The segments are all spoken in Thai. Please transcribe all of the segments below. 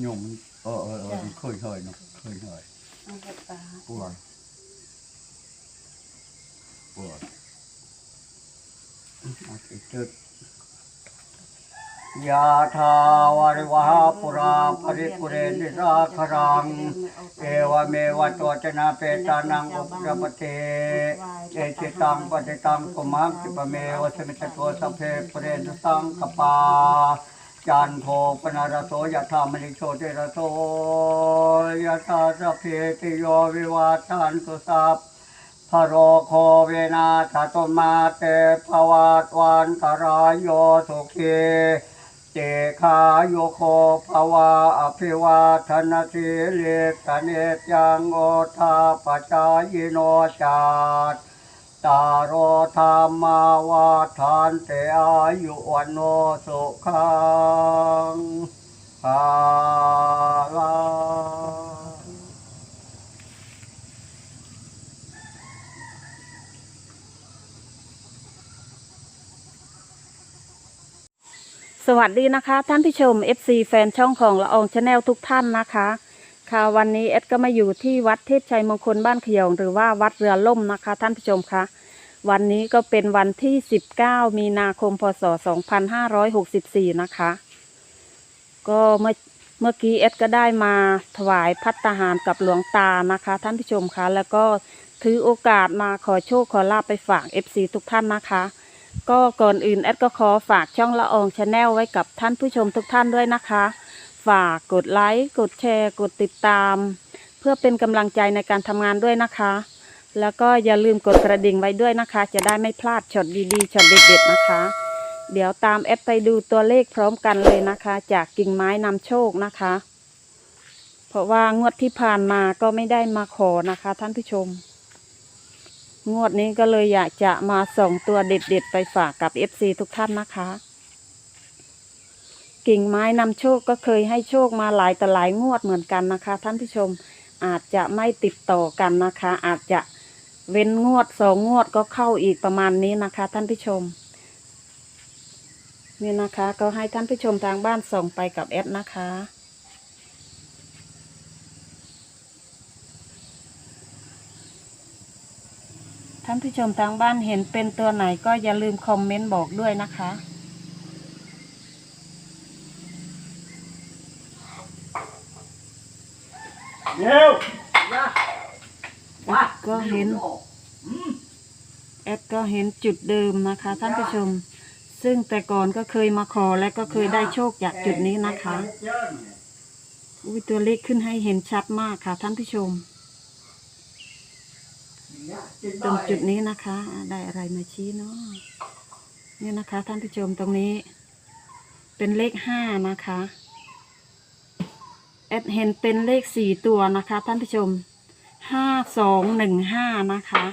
หยุ่มเออเออเออเคยเคยเนาะเคยเคยเอาไปปลาปวดปวดเอาสิจุดยาทาวาริวหาปุราปริปุเรนิราคารัง เอวเมวะตัวจนาเปตานังอุปรปเตเอจิตังปฏิตังกุมังติปะเมวะสมิตตัวสัพเพปเรนสังกปา จันโทปนารโสยธามณิโชติรโสยธาสเพติโยวิวาทันตุสัพพะโรโคเวนาสตมาเตภวาตวันตรายโยสุขีเจคาโยโคภวาอภิวาทนาสิเลสเนจังโอทาปจายโนจัต ตารโอธรรมาวาทานเตอายุวันโนสุขังภาลังสวัสดีนะคะ ท่านผู้ชม FC แฟนช่องของละอองชาแนลทุกท่านนะคะ ค่ะวันนี้เอ็ดก็มาอยู่ที่วัดเทพชัยมงคลบ้านขยอง หรือว่าวัดเรือล่มนะคะ ท่านผู้ชมคะวันนี้ก็เป็นวันที่ 19 มีนาคมพศ 2564 นะคะ ก็เมื่อเมื่อกี้เอ็ดก็ได้มาถวายพัตตาหารกับหลวงตานะคะ ท่านผู้ชมคะแล้วก็ถือโอกาสมาขอโชคขอลาบไปฝาก FC ทุกท่านนะคะ ก็ก่อนอื่นแอดก็ขอฝากช่องละอองชาแนลไว้กับท่านผู้ชมทุกท่านด้วยนะคะ ฝากกดไลค์กดแชร์ กดติดตาม เพื่อเป็นกำลังใจในการทำงานด้วยนะคะ แล้วก็อย่าลืมกดกระดิ่งไว้ด้วยนะคะ จะได้ไม่พลาดช็อตดีๆช็อตเด็ดๆนะคะ เดี๋ยวตามแอดไปดูตัวเลขพร้อมกันเลยนะคะ จากกิ่งไม้นำโชคนะคะ เพราะว่างวดที่ผ่านมาก็ไม่ได้มาขอนะคะ ท่านผู้ชม งวดนี้ก็เลยอยากจะมาส่งตัวเด็ด ๆ ไปฝากกับ FC ทุกท่านนะคะ กิ่งไม้นำโชคก็เคยให้โชคมาหลายต่อหลายงวดเหมือนกันนะคะ ท่านผู้ชมอาจจะไม่ติดต่อกันนะคะ อาจจะเว้นงวดสองงวดก็เข้าอีกประมาณนี้นะคะ ท่านผู้ชมนี่นะคะ ก็ให้ท่านผู้ชมทางบ้านส่งไปกับแอดนะคะ ท่านผู้ชมทางบ้านเห็นเป็นตัวไหนก็อย่าลืมคอมเมนต์บอกด้วยนะคะ เร็วมาก็เห็นแอดก็เห็นจุดเดิมนะคะ ท่านผู้ชม ซึ่งแต่ก่อนก็เคยมาขอและก็เคยได้โชคจากจุดนี้นะคะอุ้ยตัวเลขขึ้นให้เห็นชัดมากค่ะ ท่านผู้ชม ตรงจุดนี้นะคะ ได้อะไรมาชี้เนาะเนี่ยนะคะ ท่านผู้ชมตรงนี้ เป็นเลขห้านะคะ แอดเห็นเป็นเลขสี่ตัวนะคะท่านผู้ชมห้าสองหนึ่งห้านะคะ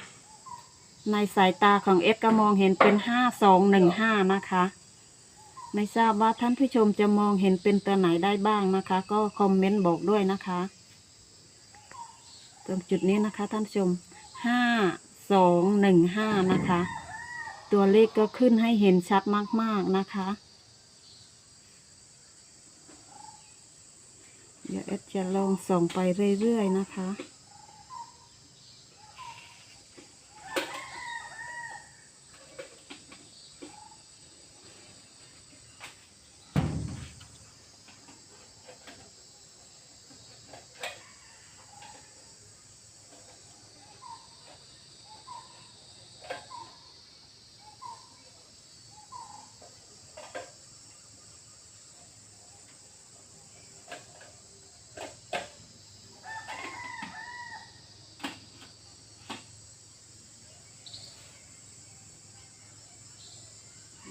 ในสายตาของเอสก็มองเห็นเป็นห้าสองหนึ่งห้านะคะ ไม่ทราบว่าท่านผู้ชมจะมองเห็นเป็นตัวไหนได้บ้างนะคะ ก็คอมเมนต์บอกด้วยนะคะตรงจุดนี้นะคะท่านผู้ชมห้าสองหนึ่งห้านะคะ ตัวเลขก็ขึ้นให้เห็นชัดมากๆนะคะ เดี๋ยวเอสจะลองส่องไปเรื่อยๆนะคะ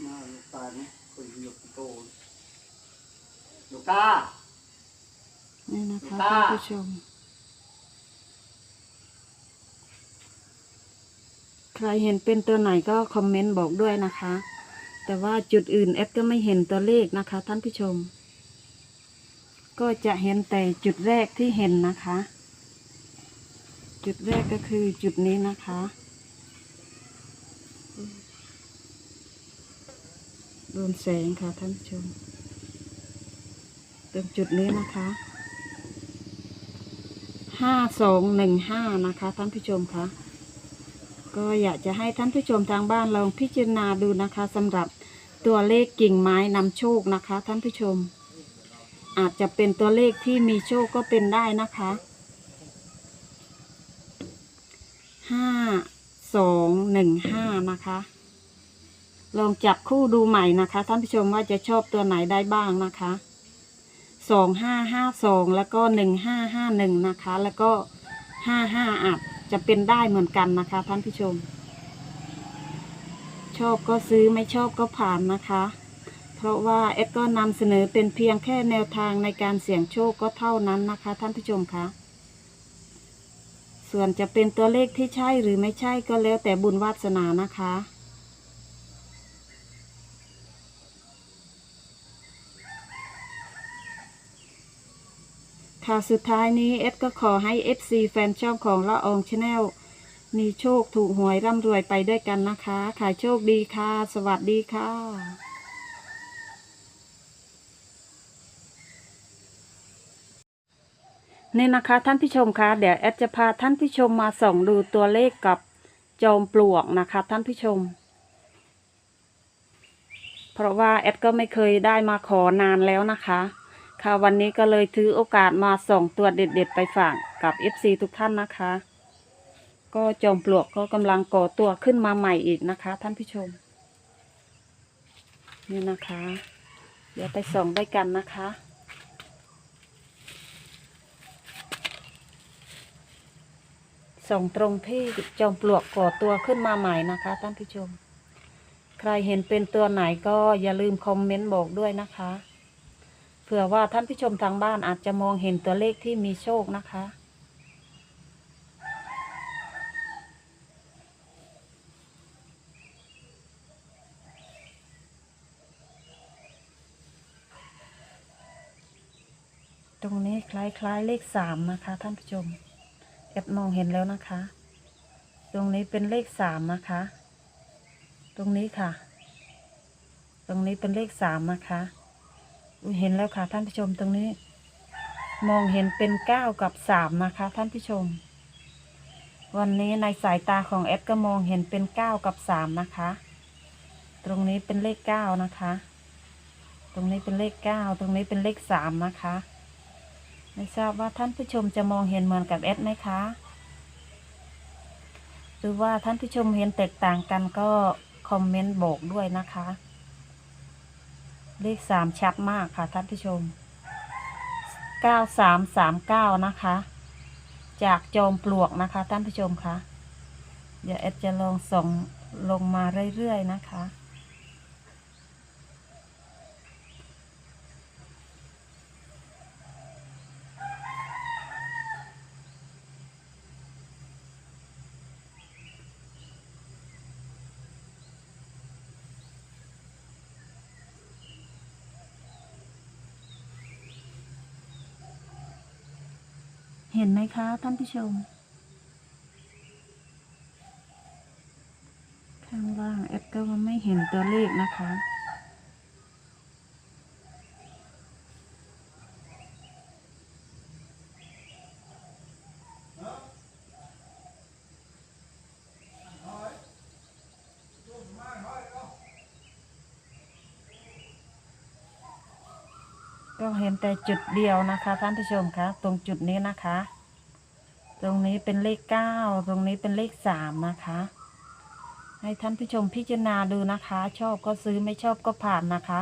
มาลูกตาเนี่ยคุยลูกโตลูก ตา นี่นะคะตา ท่านผู้ชม ใครเห็นเป็นตัวไหนก็คอมเมนต์บอกด้วยนะคะ แต่ว่าจุดอื่นแอดก็ไม่เห็นตัวเลขนะคะ ท่านผู้ชม ก็จะเห็นแต่จุดแรกที่เห็นนะคะ จุดแรกก็คือจุดนี้นะคะ โดนแสงค่ะท่านผู้ชม ตรงจุดนี้นะคะห้าสองหนึ่งห้านะคะ ท่านผู้ชมคะก็อยากจะให้ท่านผู้ชมทางบ้านลองพิจารณาดูนะคะสำหรับตัวเลขกิ่งไม้นำโชคนะคะ ท่านผู้ชม อาจจะเป็นตัวเลขที่มีโชคก็เป็นได้นะคะห้าสองหนึ่งห้านะคะ ลองจับคู่ดูใหม่นะคะ ท่านผู้ชมว่าจะชอบตัวไหนได้บ้างนะคะ สองห้าห้าสองแล้วก็หนึ่งห้าห้าหนึ่งนะคะ แล้วก็ห้าห้าอาจจะเป็นได้เหมือนกันนะคะ ท่านผู้ชม ชอบก็ซื้อไม่ชอบก็ผ่านนะคะ เพราะว่าเอ็ดก็นำเสนอเป็นเพียงแค่แนวทางในการเสี่ยงโชคก็เท่านั้นนะคะ ท่านผู้ชมคะส่วนจะเป็นตัวเลขที่ใช่หรือไม่ใช่ก็แล้วแต่บุญวาสนานะคะ ค่ะสุดท้ายนี้เอสก็ขอให้ FC แฟนช่องของละอองชาแนลมีโชคถูกหวยร่ำรวยไปด้วยกันนะคะ ขายโชคดีค่ะ สวัสดีค่ะนี่นะคะท่านผู้ชมคะเดี๋ยวแอดจะพาท่านผู้ชมมาส่องดูตัวเลขกับจอมปลวกนะคะท่านผู้ชม เพราะว่าแอดก็ไม่เคยได้มาขอนานแล้วนะคะ ค่ะวันนี้ก็เลยถือโอกาสมาส่องตัวเด็ดๆไปฝากกับ FC ทุกท่านนะคะ ก็จอมปลวกก็กำลังก่อตัวขึ้นมาใหม่อีกนะคะ ท่านผู้ชม นี่นะคะ เดี๋ยวไปส่องด้วยกันนะคะส่องตรงที่จอมปลวกก่อตัวขึ้นมาใหม่นะคะท่านผู้ชม ใครเห็นเป็นตัวไหนก็อย่าลืมคอมเมนต์บอกด้วยนะคะ เผื่อว่าท่านผู้ชมทางบ้านอาจจะมองเห็นตัวเลขที่มีโชคนะคะ ตรงนี้คล้ายๆเลขสามนะคะ ท่านผู้ชม แอดมองเห็นแล้วนะคะ ตรงนี้เป็นเลขสามนะคะ ตรงนี้ค่ะ ตรงนี้เป็นเลขสามนะคะ เห็นแล้วค่ะท่านผู้ชมตรงนี้ มองเห็นเป็นเก้ากับสามนะคะ ท่านผู้ชม วันนี้ในสายตาของแอดก็มองเห็นเป็นเก้ากับสามนะคะ ตรงนี้เป็นเลขเก้านะคะ ตรงนี้เป็นเลขเก้าตรงนี้เป็นเลขสามนะคะไม่ทราบว่าท่านผู้ชมจะมองเห็นเหมือนกับแอดไหมคะหรือว่าท่านผู้ชมเห็นแตกต่างกันก็คอมเมนต์บอกด้วยนะคะ เลขสามชัดมากค่ะท่านผู้ชมเก้าสามสามเก้านะคะ จากจอมปลวกนะคะท่านผู้ชมคะเดี๋ยวแอดจะลองส่องลงมาเรื่อยๆนะคะ เห็นไหมคะท่านผู้ชม ข้างล่างแอดก็ไม่เห็นตัวเลขนะคะ ก็เห็นแต่จุดเดียวนะคะท่านผู้ชมคะตรงจุดนี้นะคะ ตรงนี้เป็นเลขเก้าตรงนี้เป็นเลขสามนะคะ ให้ท่านผู้ชมพิจารณาดูนะคะ ชอบก็ซื้อไม่ชอบก็ผ่านนะคะ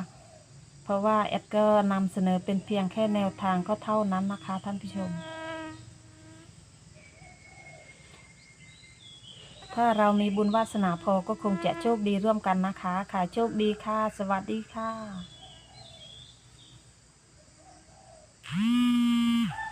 เพราะว่าแอดก็นำเสนอเป็นเพียงแค่แนวทางก็เท่านั้นนะคะ ท่านผู้ชม ถ้าเรามีบุญวาสนาพอก็คงจะโชคดีร่วมกันนะคะค่ะโชคดีค่ะ สวัสดีค่ะ Mm-hmm.